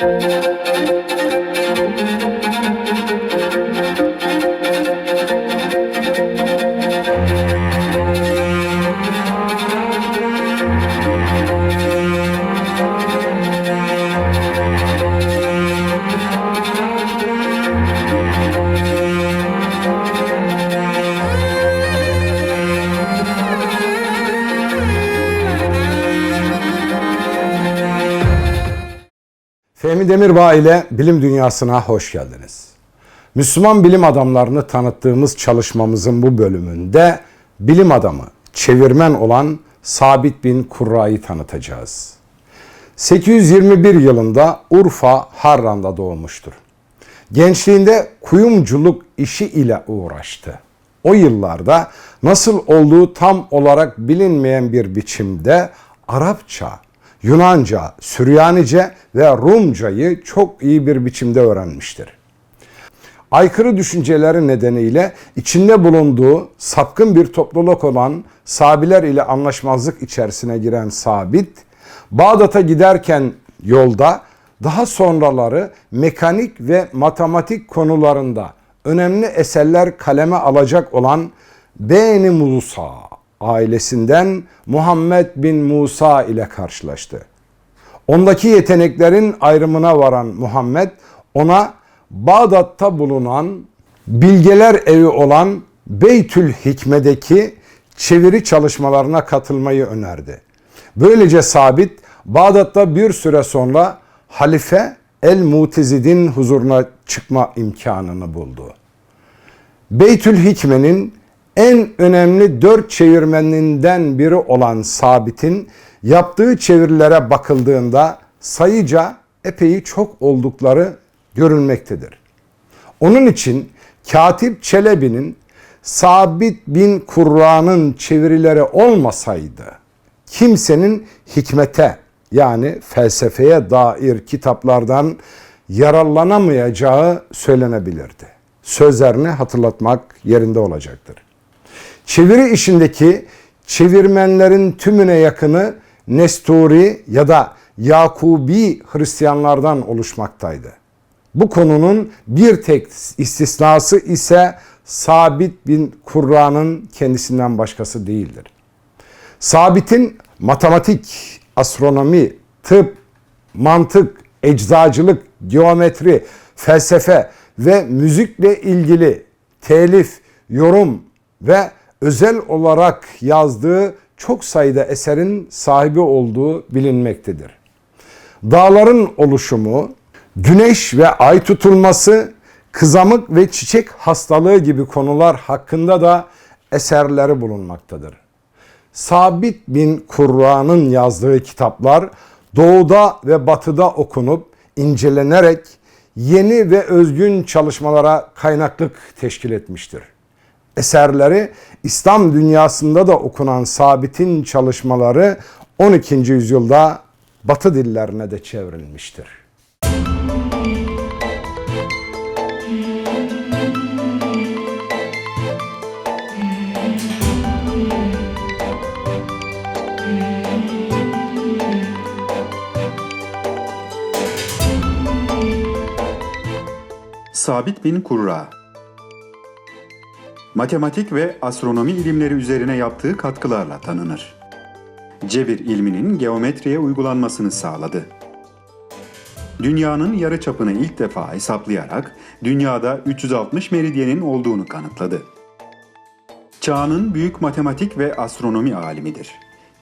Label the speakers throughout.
Speaker 1: Thank you. Fehmi Demirbağ ile bilim dünyasına hoş geldiniz. Müslüman bilim adamlarını tanıttığımız çalışmamızın bu bölümünde bilim adamı, çevirmen olan Sabit bin Kurra'yı tanıtacağız. 821 yılında Urfa Harran'da doğmuştur. Gençliğinde kuyumculuk işi ile uğraştı. O yıllarda nasıl olduğu tam olarak bilinmeyen bir biçimde Arapça, Yunanca, Süryanice ve Rumcayı çok iyi bir biçimde öğrenmiştir. Aykırı düşünceleri nedeniyle içinde bulunduğu sapkın bir topluluk olan Sabiler ile anlaşmazlık içerisine giren Sabit, Bağdat'a giderken yolda daha sonraları mekanik ve matematik konularında önemli eserler kaleme alacak olan Beni Musa ailesinden Muhammed bin Musa ile karşılaştı. Ondaki yeteneklerin ayrımına varan Muhammed ona Bağdat'ta bulunan bilgeler evi olan Beytül Hikme'deki çeviri çalışmalarına katılmayı önerdi. Böylece Sabit Bağdat'ta bir süre sonra Halife El-Mutezid'in huzuruna çıkma imkanını buldu. Beytül Hikme'nin en önemli dört çevirmeninden biri olan Sabit'in yaptığı çevirilere bakıldığında sayıca epey çok oldukları görülmektedir. Onun için Katip Çelebi'nin Sabit bin Kurra'nın çevirileri olmasaydı kimsenin hikmete yani felsefeye dair kitaplardan yararlanamayacağı söylenebilirdi. Sözlerini hatırlatmak yerinde olacaktır. Çeviri işindeki çevirmenlerin tümüne yakını Nesturi ya da Yakubi Hristiyanlardan oluşmaktaydı. Bu konunun bir tek istisnası ise Sabit bin Kurra'nın kendisinden başkası değildir. Sabit'in matematik, astronomi, tıp, mantık, eczacılık, geometri, felsefe ve müzikle ilgili telif, yorum ve özel olarak yazdığı çok sayıda eserin sahibi olduğu bilinmektedir. Dağların oluşumu, güneş ve ay tutulması, kızamık ve çiçek hastalığı gibi konular hakkında da eserleri bulunmaktadır. Sabit bin Kurra'nın yazdığı kitaplar doğuda ve batıda okunup incelenerek yeni ve özgün çalışmalara kaynaklık teşkil etmiştir. Eserleri İslam dünyasında da okunan Sabit'in çalışmaları 12. yüzyılda Batı dillerine de çevrilmiştir.
Speaker 2: Sabit bin Kurra Matematik ve astronomi ilimleri üzerine yaptığı katkılarla tanınır. Cebir ilminin geometriye uygulanmasını sağladı. Dünyanın yarıçapını ilk defa hesaplayarak dünyada 360 meridyenin olduğunu kanıtladı. Çağının büyük matematik ve astronomi alimidir.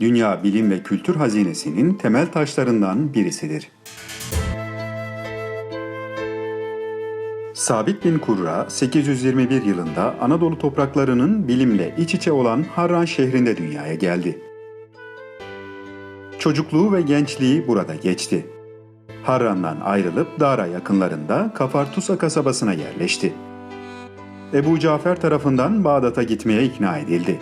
Speaker 2: Dünya bilim ve kültür hazinesinin temel taşlarından birisidir. Sabit bin Kurra 821 yılında Anadolu topraklarının bilimle iç içe olan Harran şehrinde dünyaya geldi. Çocukluğu ve gençliği burada geçti. Harran'dan ayrılıp Dara yakınlarında Kafartusa kasabasına yerleşti. Ebu Cafer tarafından Bağdat'a gitmeye ikna edildi.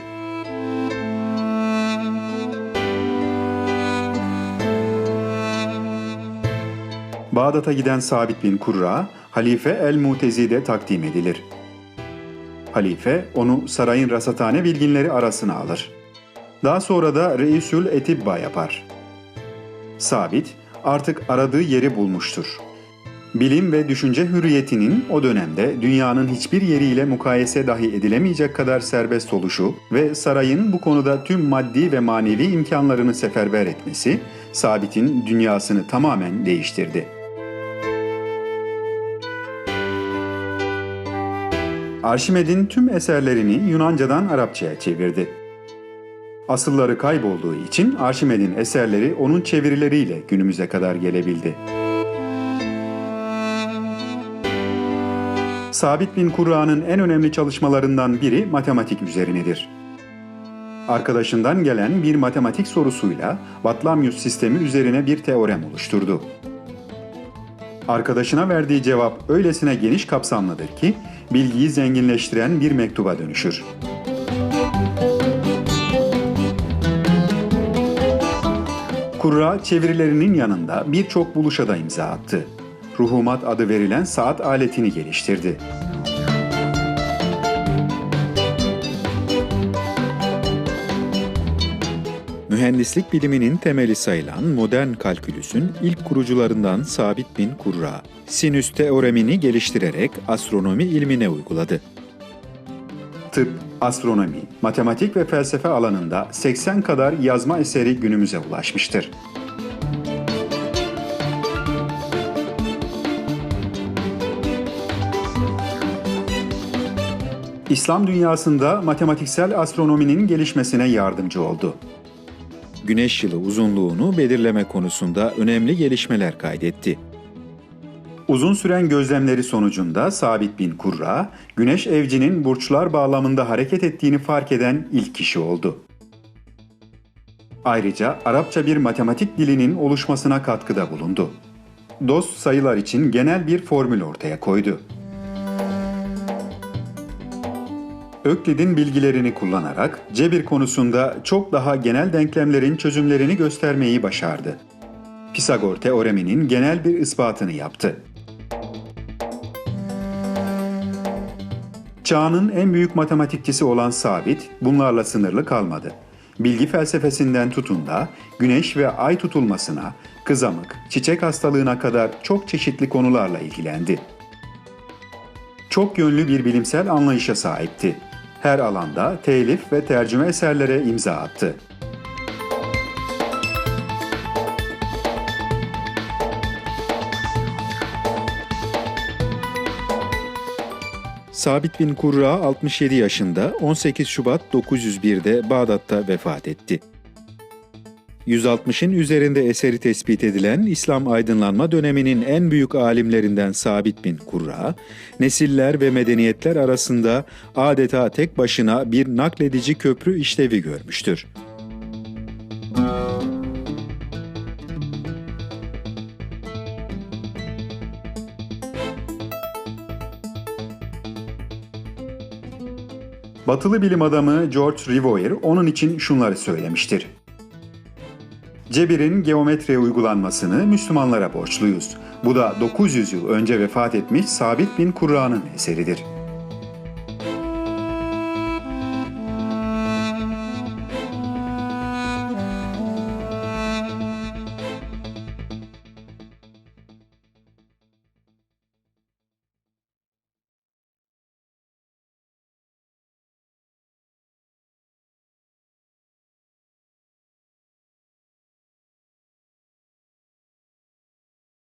Speaker 2: Bağdat'a giden Sabit bin Kurra, Halife el-Mutezi'de takdim edilir. Halife onu sarayın rasathane bilginleri arasına alır. Daha sonra da Reisül Etibba yapar. Sabit artık aradığı yeri bulmuştur. Bilim ve düşünce hürriyetinin o dönemde dünyanın hiçbir yeriyle mukayese dahi edilemeyecek kadar serbest oluşu ve sarayın bu konuda tüm maddi ve manevi imkanlarını seferber etmesi Sabit'in dünyasını tamamen değiştirdi. Arşimed'in tüm eserlerini Yunancadan Arapçaya çevirdi. Asılları kaybolduğu için Arşimed'in eserleri onun çevirileriyle günümüze kadar gelebildi. Sabit bin Kurra'nın en önemli çalışmalarından biri matematik üzerinedir. Arkadaşından gelen bir matematik sorusuyla Batlamyus sistemi üzerine bir teorem oluşturdu. Arkadaşına verdiği cevap öylesine geniş kapsamlıdır ki bilgiyi zenginleştiren bir mektuba dönüşür. Kurra çevirilerinin yanında birçok buluşa da imza attı. Ruhumat adı verilen saat aletini geliştirdi. Mühendislik biliminin temeli sayılan modern kalkülüsün ilk kurucularından Sabit bin Kurra, sinüs teoremini geliştirerek astronomi ilmine uyguladı. Tıp, astronomi, matematik ve felsefe alanında 80 kadar yazma eseri günümüze ulaşmıştır. İslam dünyasında matematiksel astronominin gelişmesine yardımcı oldu. Güneş yılı uzunluğunu belirleme konusunda önemli gelişmeler kaydetti. Uzun süren gözlemleri sonucunda Sabit bin Kurra, Güneş evcinin burçlar bağlamında hareket ettiğini fark eden ilk kişi oldu. Ayrıca Arapça bir matematik dilinin oluşmasına katkıda bulundu. Dost sayılar için genel bir formül ortaya koydu. Öklid'in bilgilerini kullanarak cebir konusunda çok daha genel denklemlerin çözümlerini göstermeyi başardı. Pisagor teoreminin genel bir ispatını yaptı. Çağının en büyük matematikçisi olan Sabit bunlarla sınırlı kalmadı. Bilgi felsefesinden tutun da güneş ve ay tutulmasına, kızamık, çiçek hastalığına kadar çok çeşitli konularla ilgilendi. Çok yönlü bir bilimsel anlayışa sahipti. Her alanda telif ve tercüme eserlere imza attı. Sabit bin Kurra 67 yaşında 18 Şubat 901'de Bağdat'ta vefat etti. 160'ın üzerinde eseri tespit edilen İslam aydınlanma döneminin en büyük alimlerinden Sabit bin Kurra, nesiller ve medeniyetler arasında adeta tek başına bir nakledici köprü işlevi görmüştür. Batılı bilim adamı George Revere onun için şunları söylemiştir. Cebir'in geometriye uygulanmasını Müslümanlara borçluyuz. Bu da 900 yıl önce vefat etmiş Sabit bin Kurra'nın eseridir.